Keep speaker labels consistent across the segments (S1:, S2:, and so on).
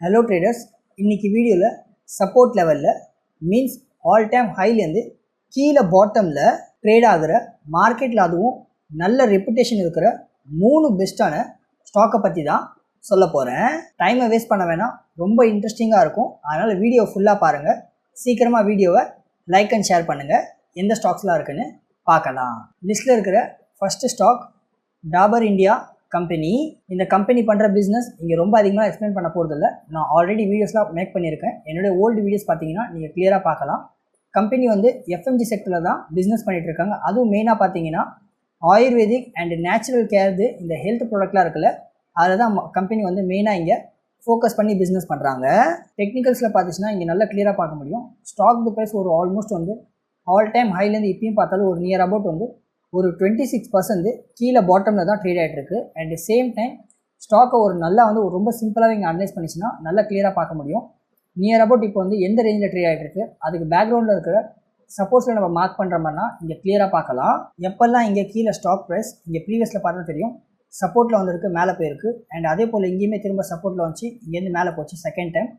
S1: Hello traders இன்னைக்கு வீடியோவில் support லெவலில் மீன்ஸ் ஆல் டைம் ஹைலேருந்து கீழே பாட்டமில் ட்ரேட் ஆகிற மார்க்கெட்டில் அதுவும் நல்ல ரெப்புடேஷன் இருக்கிற மூணு பெஸ்ட்டான ஸ்டாக்கை பற்றி தான் சொல்ல போகிறேன் டைமை வேஸ்ட் பண்ண வேணாம் ரொம்ப இன்ட்ரெஸ்டிங்காக இருக்கும். அதனால் வீடியோ ஃபுல்லாக பாருங்கள் சீக்கிரமாக வீடியோவை லைக் அண்ட் ஷேர் பண்ணுங்கள் எந்த ஸ்டாக்ஸ்லாம் இருக்குன்னு பார்க்கலாம். லிஸ்ட்டில் இருக்கிற first stock Dabur India company இந்த கம்பெனி பண்ணுற பிஸ்னஸ் இங்கே ரொம்ப அதிகமாக எக்ஸ்பிளைன் பண்ண போகிறதில்ல நான் ஆல்ரெடி வீடியோஸ்லாம் மேக் பண்ணியிருக்கேன். என்னுடைய ஓல்டு வீடியோஸ் பார்த்தீங்கன்னா நீங்கள் கிளியராக பார்க்கலாம். கம்பெனி வந்து எஃப்எம்ஜி செக்டரில் தான் பிஸ்னஸ் பண்ணிகிட்டு இருக்காங்க. அதுவும் மெயினாக பார்த்தீங்கன்னா ஆயுர்வேதிக் அண்ட் நேச்சுரல் கேர்து இந்த ஹெல்த் ப்ராடக்ட்லாம் இருக்குல்ல அதில் தான் கம்பெனி வந்து மெயினாக இங்கே ஃபோக்கஸ் பண்ணி பிஸ்னஸ் பண்ணுறாங்க டெக்னிக்கல்ஸில் பார்த்துச்சுன்னா இங்கே நல்லா கிளியராக பார்க்க முடியும். ஸ்டாக் ப்ரைஸ் ஒரு ஆல்மோஸ்ட் வந்து ஆல் டைம் ஹைலேருந்து இப்பயும் பார்த்தாலும் ஒரு நியர் அபவுட் வந்து ஒரு டுவெண்ட்டி சிக்ஸ் பர்சன்ட் கீழே பாட்டமில் தான் ட்ரேட் ஆகிட்டு இருக்கு. அண்ட் சேம் டைம் ஸ்டாக்கை ஒரு நல்லா வந்து ஒரு ரொம்ப சிம்பிளாக இங்கே அனலைஸ் பண்ணிச்சுன்னா நல்லா கிளியராக பார்க்க முடியும். நியர் அபவுட் இப்போ வந்து எந்த ரேஞ்சில் ட்ரேட் ஆகிட்டு இருக்கு? அதுக்கு பேக்ரவுண்டில் இருக்கிற சப்போஸில் நம்ம மார்க் பண்ணுற மாதிரினா இங்கே கிளியராக பார்க்கலாம். எப்போல்லாம் இங்கே கீழே ஸ்டாக் ப்ரைஸ் இங்கே ப்ரீவியஸில் பார்த்தா தெரியும் சப்போர்ட்டில் வந்திருக்கு மேலே போயிருக்கு. அண்ட் அதே போல் இங்கேயுமே திரும்ப சப்போர்ட்டில் வந்துச்சு இங்கேருந்து மேலே போச்சு second time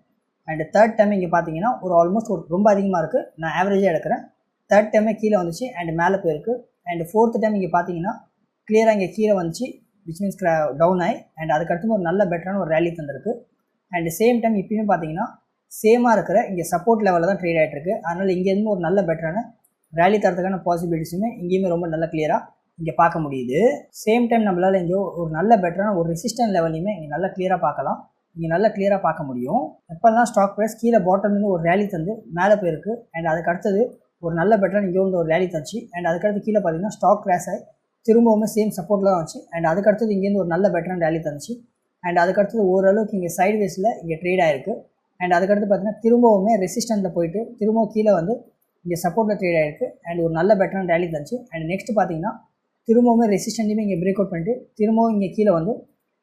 S1: and third time இங்கே பார்த்தீங்கன்னா ஒரு ஆல்மோஸ்ட் ஒரு ரொம்ப அதிகமாக இருக்குது நான் ஆவரேஜாக எடுக்கிறேன். தேர்ட் டைமே கீழே வந்துச்சு அண்ட் மேலே போயிருக்கு. அண்ட் ஃபோர்த்து டைம் இங்கே பார்த்தீங்கன்னா கிளியராக இங்கே கீழே வந்துச்சு விச் மீன்ஸ் டவுன் ஆகி அண்ட் அதுக்கடுத்து ஒரு நல்ல பெட்டரான ஒரு ரேலி தந்திருக்கு. அண்ட் சேம் டைம் இப்பயுமே பார்த்தீங்கன்னா சேமாக இருக்கிற இங்கே சப்போர்ட் லெவலில் தான் ட்ரேட் ஆகிட்டு இருக்கு அதனால் இங்கேருந்து ஒரு நல்ல பெட்டரான ரேலி தரத்துக்கான பாசிபிலிட்டிஸுமே இங்கேயுமே ரொம்ப நல்ல கிளியராக இங்கே பார்க்க முடியுது. சேம் டைம் நம்மளால் இங்கே ஒரு நல்ல பெட்டரான ஒரு ரெசிஸ்டன்ட் லெவலையுமே இங்கே நல்லா கிளியராக பார்க்கலாம் இங்கே நல்லா கிளியராக பார்க்க முடியும். எப்போல்லாம் ஸ்டாக் ப்ரைஸ் கீழே பாட்டம்லேருந்து ஒரு ரேலி தந்து மேலே போயிருக்கு அண்ட் அதுக்கு அடுத்தது ஒரு நல்ல பெட்டராக இங்கே வந்து ஒரு ரேலி தந்துச்சு. அண்ட் அதுக்கடுத்து கீழே பார்த்தீங்கன்னா ஸ்டாக் கிராஷ் ஆகி திரும்பவுமே சேம் சப்போர்ட்டில் தான் வந்துச்சு. அண்ட் அதுக்கடுத்தது இங்கேருந்து ஒரு நல்ல பெட்டரான ரேலி தந்துச்சு. அண்ட் அதுக்கடுத்தது ஓரளவுக்கு இங்கே சைடு வேஸில் இங்கே ட்ரேட் ஆயிருக்கு. அண்ட் அதுக்கடுத்து பார்த்தீங்கன்னா திரும்பவுமே ரெசிஸ்டண்ட்டில் போயிட்டு திரும்பவும் கீழே வந்து இங்கே சப்போர்ட்டில் ட்ரேட் ஆயிருக்கு. அண்ட் ஒரு நல்ல பெட்டரான ரேலி தந்துச்சு. அண்ட் நெக்ஸ்ட் பார்த்தீங்கன்னா திரும்பவுமே ரெசிஸ்டன்ட்லையுமே இங்கே பிரேக் அவுட் பண்ணிட்டு திரும்பவும் இங்கே கீழே வந்து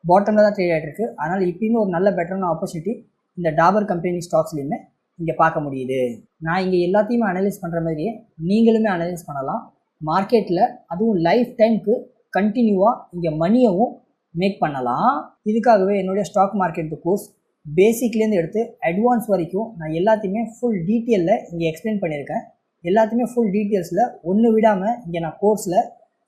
S1: பாட்டமில் தான் ட்ரேட் ஆகிட்டு இருக்குது அதனால் இப்பயுமே ஒரு நல்ல பெட்டரான ஆப்பர்ச்சுனிட்டி இந்த டாபர் கம்பெனி ஸ்டாக்ஸ்லேயுமே இங்கே பார்க்க முடியுது. நான் இங்கே எல்லாத்தையுமே அனலைஸ் பண்ணுற மாதிரியே நீங்களுமே அனலைஸ் பண்ணலாம். மார்க்கெட்டில் அதுவும் லைஃப் டைமுக்கு கண்டினியூவாக இங்கே மணியவும் மேக் பண்ணலாம். இதுக்காகவே என்னுடைய ஸ்டாக் மார்க்கெட் கோர்ஸ் பேசிக்லேருந்து எடுத்து அட்வான்ஸ் வரைக்கும் நான் எல்லாத்தையுமே ஃபுல் டீட்டெயிலில் இங்கே எக்ஸ்பிளைன் பண்ணியிருக்கேன். எல்லாத்தையுமே ஃபுல் டீட்டெயில்ஸில் ஒன்று விடாமல் இங்கே நான் கோர்ஸில்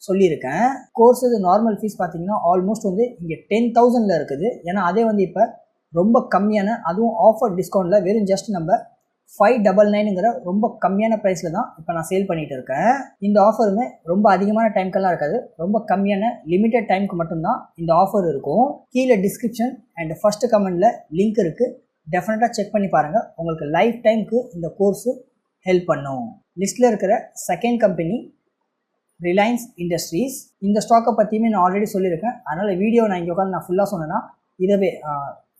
S1: சொல்லியிருக்கேன். கோர்ஸ் இது நார்மல் ஃபீஸ் பார்த்தீங்கன்னா ஆல்மோஸ்ட் வந்து இங்கே டென் தௌசண்டில் இருக்குது. ஏன்னா அதே வந்து இப்போ ரொம்ப கம்மியான அதுவும் ஆஃபர் டிஸ்கவுண்ட்டில் வெறும் ஜஸ்ட் நம்ம ஃபைவ் டபுள் நைனுங்கிற ரொம்ப கம்மியான ப்ரைஸில் தான் இப்போ நான் சேல் பண்ணிகிட்டு இருக்கேன். இந்த ஆஃபருமே ரொம்ப அதிகமான டைம்க்கெல்லாம் இருக்காது. ரொம்ப கம்மியான லிமிட்டட் டைமுக்கு மட்டும்தான் இந்த ஆஃபர் இருக்கும். கீழே டிஸ்கிரிப்ஷன் அண்ட் ஃபஸ்ட்டு கமெண்டில் லிங்க் இருக்குது டெஃபினட்டாக செக் பண்ணி பாருங்கள் உங்களுக்கு லைஃப் டைமுக்கு இந்த கோர்ஸு ஹெல்ப் பண்ணும். லிஸ்ட்டில் இருக்கிற செகண்ட் கம்பெனி ரிலையன்ஸ் இண்டஸ்ட்ரீஸ் இந்த ஸ்டாக்கை பற்றியுமே நான் ஆல்ரெடி சொல்லியிருக்கேன். அதனால் வீடியோ நான் இங்கே உட்காந்து நான் ஃபுல்லாக சொன்னேன்னா இதவே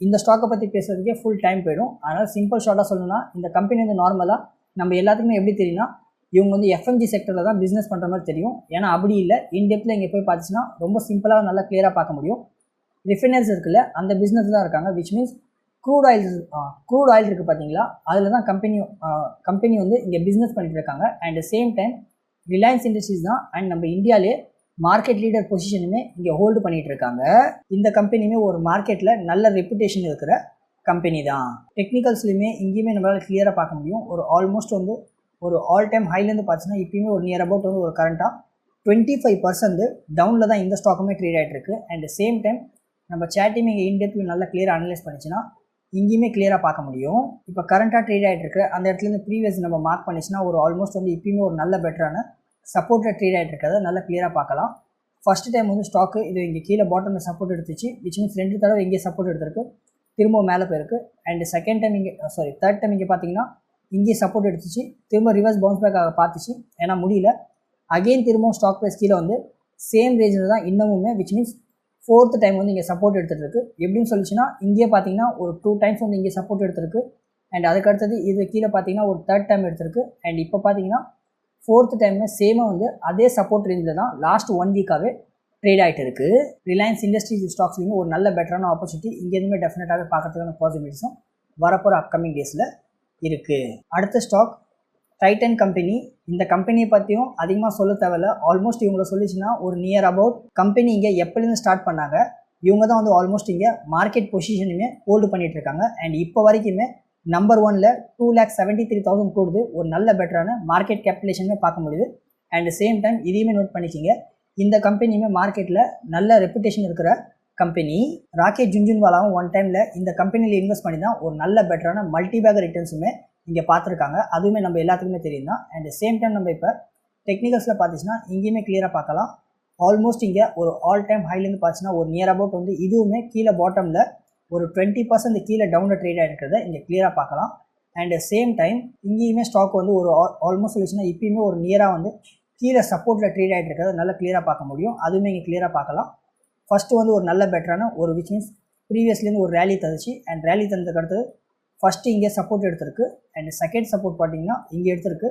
S1: இந்த ஸ்டாக்கை பற்றி பேசுறதுக்கே ஃபுல் டைம் போயிடும். அதனால் சிம்பிள் ஷார்ட்டாக சொல்லணும்னா இந்த கம்பெனி வந்து நார்மலாக நம்ம எல்லாத்துக்குமே எப்படி தெரியும்னா இவங்க வந்து எஃப்எம்ஜி செக்டரில் தான் பிஸ்னஸ் பண்ணுற மாதிரி தெரியும். ஏன்னா அப்படி இல்லை. இன்டெப்த்தில் இங்கே போய் பார்த்துச்சுன்னா ரொம்ப சிம்பிளாக நல்லா கிளியராக பார்க்க முடியும். ரிஃபைனர்ஸ் இருக்குல்ல அந்த பிஸ்னஸ் தான் இருக்காங்க which means crude oil crude oil இருக்குது பார்த்தீங்களா அதில் தான் கம்பெனி கம்பெனி வந்து இங்கே பிஸ்னஸ் பண்ணிட்டு இருக்காங்க. And same time Reliance Industries தான் அண்ட் நம்ம இந்தியாவிலே மார்க்கெட் லீடர் பொசிஷனுமே இங்கே ஹோல்டு பண்ணிகிட்டு இருக்காங்க இந்த கம்பெனியுமே ஒரு மார்க்கெட்டில் நல்ல ரெப்புடேஷன் இருக்கிற கம்பெனி தான். டெக்னிக்கல்ஸ்லையுமே இங்கேயுமே நம்மளால் கிளியராக பார்க்க முடியும். ஒரு ஆல்மோஸ்ட் வந்து ஒரு ஆல் டைம் ஹைலேருந்து பார்த்துன்னா இப்பயுமே ஒரு நியர் அபவுட் வந்து ஒரு கரண்ட்டாக டுவெண்ட்டி ஃபைவ் பர்சன்ட் டவுனில் தான் இந்த ஸ்டாக்குமே ட்ரேட் ஆகிட்டு இருக்கு அண்ட் சேம் டைம் நம்ம சேட்டையுமே இங்கே இன்டெப்த்தில் நல்லா கிளியராக அனலைஸ் பண்ணிச்சுன்னா இங்கேயுமே கிளியராக பார்க்க முடியும். இப்போ கரண்ட்டாக ட்ரேட் ஆகிட்டு இருக்கு அந்த இடத்துலேருந்து ப்ரீவியஸ் நம்ம மார்க் பண்ணிச்சுன்னா ஒரு ஆல்மோஸ்ட் வந்து இப்பயுமே ஒரு நல்ல பெட்டரான சப்போர்ட்டில் ட்ரீட் ஆகிட்டு இருக்கிறத நல்லா கிளியராக பார்க்கலாம். ஃபர்ஸ்ட் டைம் வந்து ஸ்டாக்கு இது இங்கே கீழே பாட்டமில் சப்போர்ட் எடுத்துச்சு. விச் மீன்ஸ் ரெண்டு தடவை இங்கே சப்போர்ட் எடுத்திருக்கு. திரும்ப மேலே போயிருக்கு. அண்ட் செகண்ட் டைம் இங்கே சாரி தேர்ட் டைம் இங்கே பார்த்தீங்கன்னா இங்கே சப்போர்ட் எடுத்துச்சு. திரும்ப ரிவர்ஸ் பவுன்ஸ் பேக் ஆக பார்த்துச்சு. ஏன்னா முடியல. அகெயின் திரும்பவும் ஸ்டாக் ப்ரைஸ் கீழே வந்து சேம் ரேஞ்சில் தான் இன்னமுமே விச் மீன்ஸ் ஃபோர்த்து டைம் வந்து இங்கே சப்போர்ட் எடுத்துகிட்டு இருக்கு எப்படின்னு சொல்லிச்சுன்னா இங்கே பார்த்தீங்கன்னா ஒரு டூ டைம்ஸ் வந்து இங்கே சப்போர்ட் எடுத்திருக்கு. அண்ட் அதுக்கடுத்தது இது கீழே பார்த்தீங்கன்னா ஒரு தேர்ட் டைம் எடுத்திருக்கு. அண்ட் இப்போ பார்த்தீங்கன்னா ஃபோர்த்து டைமு சேமாக வந்து அதே சப்போர்ட் ரேஞ்சில் தான் லாஸ்ட் ஒன் வீக்காகவே ட்ரேட் ஆகிட்டு இருக்குது ரிலையன்ஸ் இண்டஸ்ட்ரீஸ் ஸ்டாக்ஸ்லையும் ஒரு நல்ல பெட்டரான ஆப்பர்ச்சுனிட்டி இங்கேருந்துமே டெஃபினட்டாகவே பார்க்கறதுக்கான பாசிபிலிட்டிஸும் வரப்போகிற அப்கமிங் டேஸில் இருக்குது அடுத்த ஸ்டாக் டைட்டன் கம்பெனி இந்த கம்பெனியை பற்றியும் அதிகமாக சொல்ல தேவையில்ல. ஆல்மோஸ்ட் இவங்கள சொல்லிச்சுன்னா ஒரு நியர் அபவுட் கம்பெனி இங்கே எப்போலேருந்து ஸ்டார்ட் பண்ணாங்க இவங்க தான் வந்து ஆல்மோஸ்ட் இங்கே மார்க்கெட் பொசிஷனுமே ஹோல்டு பண்ணிகிட்டு இருக்காங்க. அண்ட் இப்போ வரைக்குமே நம்பர் ஒனில் two lakh seventy three thousand கொடுத்து ஒரு நல்ல பெட்டரான மார்க்கெட் கேபிட்டலேஷனுமே பார்க்க முடியுது. அண்ட் சேம் டைம் இதையுமே நோட் பண்ணிக்கிங்க. இந்த கம்பெனியுமே மார்க்கெட்டில் நல்ல ரெப்புடேஷன் இருக்கிற கம்பெனி ராகேஷ் ஜுன்ஜுன்வாலாவும் ஒன் டைமில் இந்த கம்பெனியில் இன்வெஸ்ட் பண்ணி தான் ஒரு நல்ல பெட்டரான மல்டி பேக் ரிட்டர்ன்ஸுமே இங்கே பார்த்துருக்காங்க. அதுவுமே நம்ம எல்லாத்துக்குமே தெரியும் தான் அண்ட் சேம் டைம் நம்ம இப்போ டெக்னிக்கல்ஸில் பார்த்துச்சுன்னா இங்கேயுமே கிளியராக பார்க்கலாம். ஆல்மோஸ்ட் இங்கே ஒரு ஆல் டைம் ஹைலேருந்து பார்த்துச்சுன்னா ஒரு நியர் அபவுட் வந்து இதுவுமே கீழே பாட்டமில் ஒரு டுவெண்ட்டி பர்சன்ட் கீழே டவுனில் ட்ரேட் ஆகிருக்கிறத இங்கே கிளியராக பார்க்கலாம். அண்ட் சேம் டைம் இங்கேயுமே ஸ்டாக் வந்து ஒரு ஆல்மோஸ்ட் சொல்லிச்சுன்னா இப்பயுமே ஒரு நியராக வந்து கீழே சப்போர்ட்டில் ட்ரேட் ஆகிட்டு இருக்கிறத நல்லா கிளியராக பார்க்க முடியும். அதுவுமே இங்கே கிளியராக பார்க்கலாம். ஃபஸ்ட்டு வந்து ஒரு நல்ல பெட்டரான ஒரு விச் மீன்ஸ் ப்ரீவியஸ்லேருந்து ஒரு ரேலி தந்துச்சு. அண்ட் ரேலி தந்ததுக்கு அடுத்து ஃபஸ்ட்டு இங்கே சப்போர்ட் எடுத்திருக்கு. அண்ட் செகண்ட் சப்போர்ட் பார்த்தீங்கன்னா இங்கே எடுத்திருக்கு.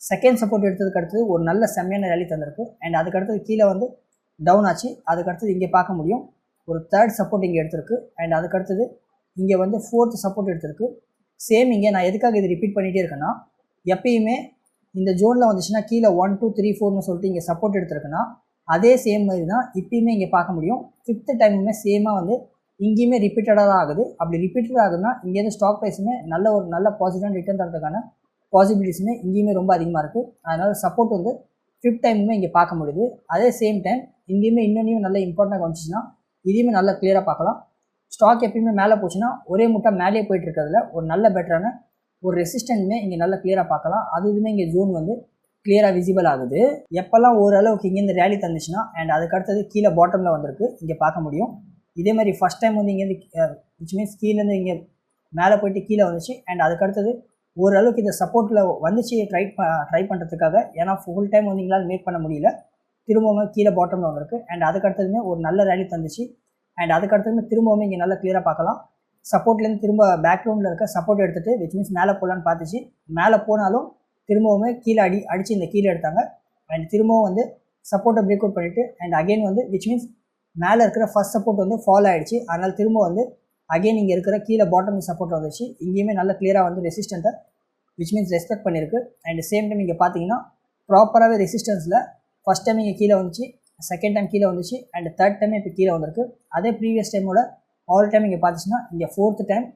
S1: செகண்ட் சப்போர்ட் எடுத்ததுக்கு அடுத்தது ஒரு நல்ல செம்மையான ரேலி தந்திருக்கு. அண்ட் அதுக்கு அடுத்தது கீழே வந்து டவுன் ஆச்சு. அதுக்கடுத்தது இங்கே பார்க்க முடியும். ஒரு தேர்ட் சப்போர்ட் இங்கே எடுத்திருக்கு. அண்ட் அதுக்கு அடுத்தது இங்கே வந்து ஃபோர்த் சப்போர்ட் எடுத்திருக்கு. சேம் இங்கே நான் எதுக்காக இது ரிப்பீட் பண்ணிகிட்டே இருக்கேன்னா எப்பயுமே இந்த ஜோனில் வந்துச்சுன்னா கீழே ஒன் டூ த்ரீ ஃபோர்னு சொல்லிட்டு இங்கே சப்போர்ட் எடுத்திருக்குன்னா அதே சேம் மாதிரி தான் இப்பயுமே இங்கே பார்க்க முடியும். ஃபிஃப்த்து டைமுமே சேமாக வந்து இங்கேயுமே ரிப்பீட்டடாக தான் ஆகுது. அப்படி ரிப்பீட்டட் ஆகுதுன்னா இங்கேருந்து ஸ்டாக் ப்ரைஸுமே நல்ல ஒரு நல்ல பாசிட்டிவான ரிட்டர்ன் தரதுக்கான பாசிபிலிட்டிஸுமே இங்கேயுமே ரொம்ப அதிகமாக இருக்குது அதனால் சப்போர்ட் வந்து ஃபிஃப்த் டைமுமே இங்கே பார்க்க முடியுது. அதே சேம் டைம் இங்கேயுமே இன்னொன்றையும் நல்ல இம்பார்ட்டண்டாக வந்துச்சுன்னா இதையுமே நல்லா கிளியராக பார்க்கலாம். ஸ்டாக் எப்பயுமே மேலே போச்சுன்னா ஒரே முட்டை மேலே போயிட்டு இருக்கிறதுல ஒரு நல்ல பெட்டரான ஒரு ரெசிஸ்டன்ட்மே இங்கே நல்லா கிளியராக பார்க்கலாம். அதுவுமே இங்கே ஜோன் வந்து கிளியராக விசிபிள் ஆகுது. எப்போல்லாம் ஓரளவுக்கு இங்கேருந்து ரேலி தந்துச்சுன்னா அண்ட் அதுக்கு அடுத்தது கீழே பாட்டமில் வந்திருக்கு இங்கே பார்க்க முடியும். இதே மாதிரி ஃபஸ்ட் டைம் வந்து இங்கேருந்து விச் மீன்ஸ் கீழேருந்து இங்கே மேலே போயிட்டு கீழே வந்துச்சு அண்ட் அதுக்கு அடுத்தது ஓரளவுக்கு இந்த சப்போர்ட்டில் வந்துச்சு ட்ரை ட்ரை பண்ணுறதுக்காக ஏன்னா ஃபுல் டைம் வந்து எங்களால் மேக் பண்ண முடியல. திரும்பவும் கீழே பாட்டமில் வந்திருக்கு. அண்ட் அதுக்கு அடுத்ததுமே ஒரு நல்ல ரேலி தந்துச்சு. அண்ட் அதுக்கு அடுத்ததுமே திரும்பவும் இங்கே நல்லா கிளியராக பார்க்கலாம். சப்போர்ட்லேருந்து திரும்ப பேக்ரவுண்டில் இருக்க சப்போர்ட் எடுத்துகிட்டு விச் மீன்ஸ் மேலே போகலான்னு பார்த்துச்சு. மேலே போனாலும் திரும்பவுமே கீழே அடி அடித்து இந்த கீழே எடுத்தாங்க. அண்ட் திரும்பவும் வந்து சப்போர்ட்டை பிரேக் அவுட் பண்ணிவிட்டு அண்ட் அகைன் வந்து விச் மீன்ஸ் மேலே இருக்கிற ஃபஸ்ட் சப்போர்ட் வந்து ஃபாலோ ஆகிடுச்சு அதனால் திரும்ப வந்து அகைன் இங்கே இருக்கிற கீழே பாட்டம் சப்போர்ட் வந்துச்சு. இங்கேயுமே நல்லா கிளியராக வந்து ரெசிஸ்டண்ட்டை விச் மீன்ஸ் ரெஸ்பெக்ட் பண்ணியிருக்கு. அண்ட் சேம் டைம் இங்கே பார்த்தீங்கன்னா ப்ராப்பராகவே ரெசிஸ்டன்ஸில் ஃபஸ்ட் டைம் இங்கே கீழே வந்துச்சு செகண்ட் டைம் கீழே வந்துச்சு அண்ட் தேர்ட் டைம் இப்போ கீழே வந்திருக்கு. அதே ப்ரீவியஸ் டைமோட ஆல் டைம் இங்கே பார்த்துச்சுன்னா இங்கே ஃபோர்த்து டைம்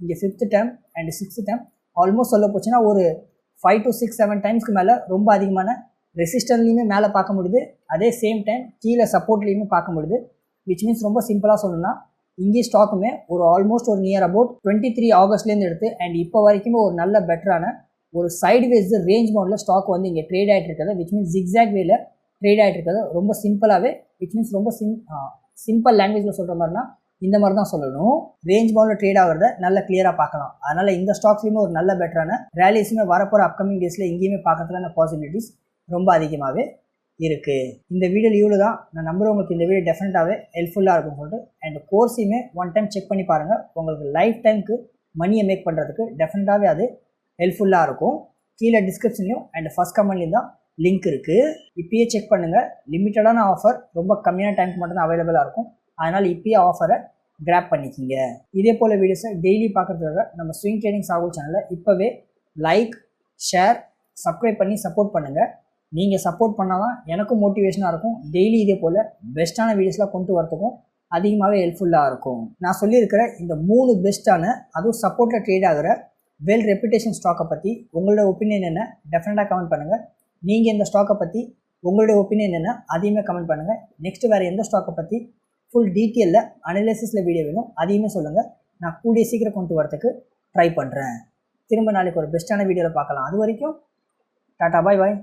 S1: இங்கே fifth time and sixth time almost சொல்ல போச்சுன்னா ஒரு ஃபைவ் டு சிக்ஸ் செவன் டைம்ஸ்க்கு மேலே ரொம்ப அதிகமான ரெசிஸ்டன்ட்லேயுமே மேலே பார்க்க முடியுது. அதே சேம் டைம் கீழே சப்போர்ட்லேயுமே பார்க்க முடியுது. விச் மீன்ஸ் ரொம்ப சிம்பிளாக சொல்லணும்னா இங்கே ஸ்டாக்குமே ஒரு ஆல்மோஸ்ட் ஒரு நியர் அபவுட் டுவெண்ட்டி த்ரீ ஆகஸ்ட்லேருந்து எடுத்து அண்ட் இப்போ வரைக்குமே ஒரு நல்ல பெட்டரான ஒரு சைட்வேஸ் ரேஞ்ச் மோடில் ஸ்டாக் வந்து இங்கே ட்ரேட் ஆகிட்டு இருக்கிறது விச் மீன்ஸ் ஜிக்ஸாக் வேல ட்ரேட் ஆகிட்டு இருக்கிறது ரொம்ப சிம்பிளாகவே விச் மீன்ஸ் ரொம்ப சிம் சிம்பிள் லாங்குவேஜில் சொல்கிற மாதிரினா இந்த மாதிரி தான் சொல்லணும். ரேஞ்ச் பவுண்டில் ட்ரேட் ஆகிறத நல்ல கிளியராக பார்க்கலாம். அதனால் இந்த ஸ்டாக்ஸ்லையுமே ஒரு நல்ல பெட்டரான ரேலிஸுமே வரப்போகிற அப்கமிங் டேஸில் இங்கேயுமே பார்க்கறதுக்கான பாசிபிலிட்டிஸ் ரொம்ப அதிகமாகவே இருக்குது இந்த வீடியோ லீவில் தான். நான் நம்புறேன் உங்களுக்கு இந்த வீடியோ டெஃபினட்டாகவே ஹெல்ப்ஃபுல்லாக இருக்கும் சொல்லிட்டு. அண்ட் கோர்ஸையுமே ஒன் டைம் செக் பண்ணி பாருங்கள் உங்களுக்கு லைஃப் டைமுக்கு மணியை மேக் பண்ணுறதுக்கு டெஃபினட்டாகவே அது ஹெல்ப்ஃபுல்லாக இருக்கும். கீழே டிஸ்கிரிப்ஷன்லையும் அண்ட் ஃபஸ்ட் கமெண்ட்லையும் தான் லிங்க் இருக்குது இப்பயே செக் பண்ணுங்கள் லிமிட்டடான ஆஃபர் ரொம்ப கம்மியான டைமுக்கு மட்டும்தான் அவைலபிளாக இருக்கும். அதனால் இப்பயே ஆஃபரை கிராப் பண்ணிக்கிங்க. இதே போல் வீடியோஸை டெய்லி பார்க்குறதுக்காக நம்ம ஸ்விங் ட்ரேடிங் சாகுல் சேனலை இப்போவே லைக் ஷேர் சப்ஸ்கிரைப் பண்ணி சப்போர்ட் பண்ணுங்கள் நீங்கள் சப்போர்ட் பண்ணால் தான் எனக்கும் மோட்டிவேஷனாக இருக்கும். டெய்லி இதே போல் பெஸ்ட்டான வீடியோஸ்லாம் கொண்டு வரத்துக்கும் அதிகமாகவே ஹெல்ப்ஃபுல்லாக இருக்கும். நான் சொல்லியிருக்கிற இந்த மூணு பெஸ்ட்டான அதுவும் சப்போர்ட்டில் ட்ரேட் ஆகிற வெல் ரெப்புடேஷன் ஸ்டாக்கை பற்றி உங்களோட ஒப்பீனியன் என்ன? டெஃபினட்டாக கமெண்ட் பண்ணுங்கள் நீங்கள் இந்த ஸ்டாக்கை பற்றி உங்களுடைய ஒப்பீனியன் என்ன? அதையுமே கமெண்ட் பண்ணுங்கள் நெக்ஸ்ட் வேறு எந்த ஸ்டாக்கை பற்றி ஃபுல் டீட்டெயிலில் அனலைசிஸில் வீடியோ வேணும் அதையுமே சொல்லுங்கள் நான் கூடிய சீக்கிரம் கொண்டு வரதுக்கு ட்ரை பண்ணுறேன் திரும்ப நாளைக்கு ஒரு பெஸ்ட்டான வீடியோவில் பார்க்கலாம். அது வரைக்கும் டாட்டா பாய் பாய்